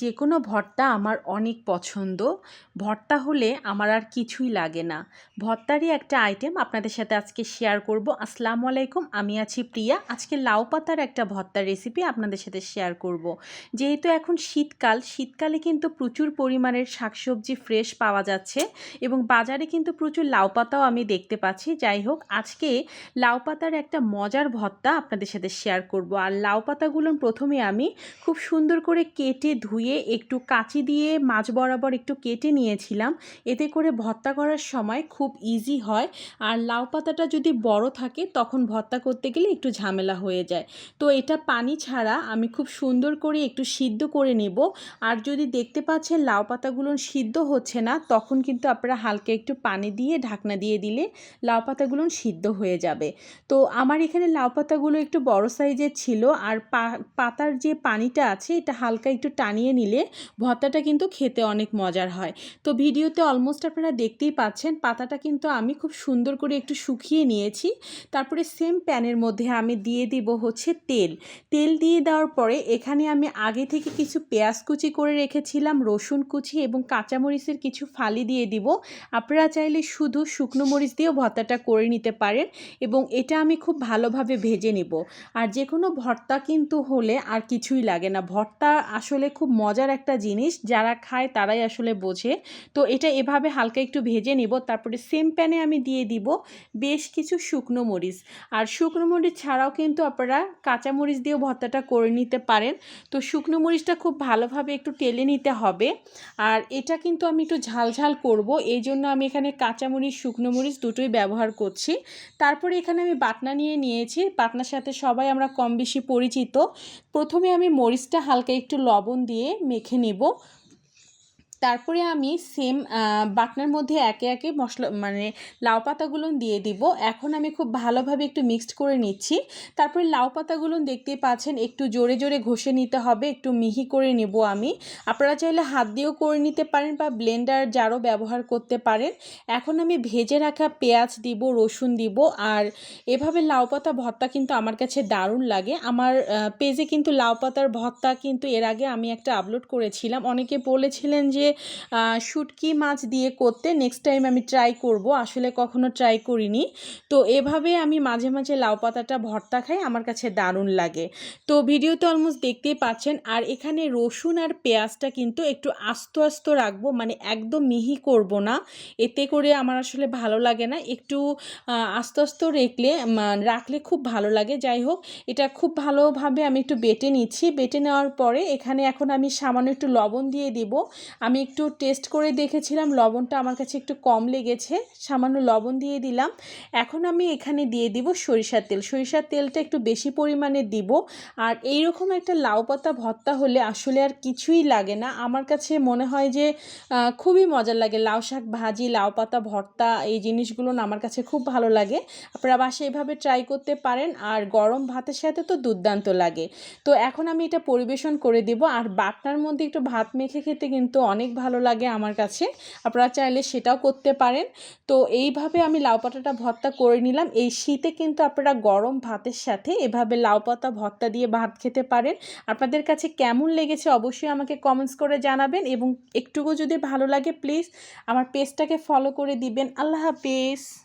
যে কোনো ভর্তা আমার অনেক পছন্দ। ভর্তা হলে আমার আর কিছুই লাগে না। ভর্তারই একটা আইটেম আপনাদের সাথে আজকে শেয়ার করব। আসসালামু আলাইকুম, আমি আছি প্রিয়া। আজকে লাউ পাতার একটা ভর্তার রেসিপি আপনাদের সাথে শেয়ার করব। যেহেতু এখন শীতকাল, শীতকালে কিন্তু প্রচুর পরিমাণের শাকসবজি ফ্রেশ পাওয়া যাচ্ছে এবং বাজারে কিন্তু প্রচুর লাউ পাতাও আমি দেখতে পাচ্ছি। যাই হোক, আজকে লাউ পাতার একটা মজার ভর্তা আপনাদের সাথে শেয়ার করব। আর লাউ পাতাগুলো প্রথমে আমি খুব সুন্দর করে কেটে ধুয়ে একটু কাঁচি দিয়ে মাছ বরাবর একটু কেটে নিয়েছিলাম। এতে করে ভর্তা করার সময় খুব ইজি হয়। আর লাউ পাতাটা যদি বড় থাকে, তখন ভর্তা করতে গেলে একটু ঝামেলা হয়ে যায়। তো এটা পানি ছাড়া আমি খুব সুন্দর করে একটু সিদ্ধ করে নেব। আর যদি দেখতে পাচ্ছেন লাউ পাতাগুলো সিদ্ধ হচ্ছে না, তখন কিন্তু আপনারা হালকা একটু পানি দিয়ে ঢাকনা দিয়ে দিলে লাউ পাতাগুলো সিদ্ধ হয়ে যাবে। তো আমার এখানে লাউ পাতাগুলো একটু বড় সাইজের ছিল। আর পাতার যে পানিটা আছে, এটা হালকা একটু টানিয়ে নিলে ভর্তাটা কিন্তু খেতে অনেক মজার হয়। তো ভিডিওতে অলমোস্ট আপনারা দেখতেই পাচ্ছেন, পাতাটা কিন্তু আমি খুব সুন্দর করে একটু শুকিয়ে নিয়েছি। তারপরে সেম প্যানের মধ্যে আমি দিয়ে দিব হচ্ছে তেল। তেল দিয়ে দেওয়ার পরে এখানে আমি আগে থেকে কিছু পেঁয়াজ কুচি করে রেখেছিলাম, রসুন কুচি এবং কাঁচামরিচের কিছু ফালি দিয়ে দিব। আপনারা চাইলে শুধু শুকনো মরিচ দিয়েও ভর্তাটা করে নিতে পারেন এবং এটা আমি খুব ভালোভাবে ভেজে নেব। আর যে কোনো ভর্তা কিন্তু হলে আর কিছুই লাগে না। ভর্তা আসলে খুব মজার একটা জিনিস, যারা খায় তারাই আসলে বোঝে। তো এটা এভাবে হালকা একটু ভেজে নেব, তারপরে সেম প্যানে আমি দিয়ে দিব বেশ কিছু শুকনো মরিচ। আর শুকনো মরিচ ছাড়াও কিন্তু আপনারা কাঁচা মরিচ দিয়েও ভর্তাটা করে নিতে পারেন। তো শুকনো মরিচটা খুব ভালোভাবে একটু টেলে নিতে হবে। আর এটা কিন্তু আমি একটু ঝাল ঝাল করব, এই জন্য আমি এখানে কাঁচা মরিচ, শুকনো মরিচ দুটোই ব্যবহার করছি। তারপরে এখানে আমি বাটনা নিয়ে নিয়েছি, বাটনার সাথে সবাই আমরা কম বেশি পরিচিত। প্রথমে আমি মরিচটা হালকা একটু লবণ দিয়ে মেখে নেব। তারপরে আমি সেম বাটনার মধ্যে একে একে মশলা মানে লাউ পাতাগুলো দিয়ে দিব। এখন আমি খুব ভালোভাবে একটু মিক্সড করে নিচ্ছি। তারপরে লাউ পাতাগুলো দেখতেই পাচ্ছেন, একটু জোরে জোরে ঘষে নিতে হবে, একটু মিহি করে নেব আমি। আপনারা চাইলে হাত দিয়েও করে নিতে পারেন বা ব্লেন্ডার জারও ব্যবহার করতে পারেন। এখন আমি ভেজে রাখা পেঁয়াজ দিব, রসুন দিব, আর এভাবে লাউ পাতা ভর্তা কিন্তু আমার কাছে দারুণ লাগে। আমার পেজে কিন্তু লাউ পাতার ভর্তা কিন্তু এর আগে আমি একটা আপলোড করেছিলাম। অনেকে বলেছিলেন যে শুটকি মাছ দিয়ে করতে নেক্সট টাইম আমি ট্রাই করব। আসলে কখনো ট্রাই করিনি। তো এভাবে আমি মাঝে মাঝে লাউ পাতাটা ভর্তা খাই, আমার কাছে দারুণ লাগে। তো ভিডিওতে অলমোস্ট দেখতেই পাচ্ছেন, আর এখানে রসুন আর পেঁয়াজটা কিন্তু একটু আস্ত আস্ত রাখব মানে একদম মিহি করব না। এতে করে আমার আসলে ভালো লাগে না। একটু আস্তে আস্তে রেখলে রাখলে খুব ভালো লাগে। যাই হোক, এটা খুব ভালোভাবে আমি একটু বেটে নিচ্ছি। বেটে নেওয়ার পরে এখানে এখন আমি সামান্য একটু লবণ দিয়ে দিব। আমি একটু টেস্ট করে দেখেছিলাম, লবণটা আমার কাছে একটু কম লেগেছে, সামান্য লবণ দিয়ে দিলাম। এখন আমি এখানে দিয়ে দিব সরিষার তেল। সরিষার তেলটা একটু বেশি পরিমাণে দিব। আর এই রকম একটা লাউ পাতা ভর্তা হলে আসলে আর কিছুই লাগে না। আমার কাছে মনে হয় যে খুবই মজা লাগে লাউ শাক ভাজি, লাউ পাতা ভর্তা, এই জিনিসগুলো আমার কাছে খুব ভালো লাগে। আপনারা বাসে এভাবে ট্রাই করতে পারেন। আর গরম ভাতের সাথে তো দুর্দান্ত লাগে। তো এখন আমি এটা পরিবেশন করে দেব। আর বাটনার মধ্যে একটু ভাত মেখে খেতে কিন্তু অনেক ভালো লাগে আমার কাছে। আপনারা চাইলে সেটাও করতে পারেন। তো এইভাবে আমি লাউ পাতাটা ভর্তা করে নিলাম। এই শীতে কিন্তু আপনারা গরম ভাতের সাথে এভাবে লাউ পাতা ভর্তা দিয়ে ভাত খেতে পারেন। আপনাদের কাছে কেমন লেগেছে অবশ্যই আমাকে কমেন্টস করে জানাবেন এবং একটুকু যদি ভালো লাগে প্লিজ আমার পেজটাকে ফলো করে দিবেন। আল্লাহ হাফিজ।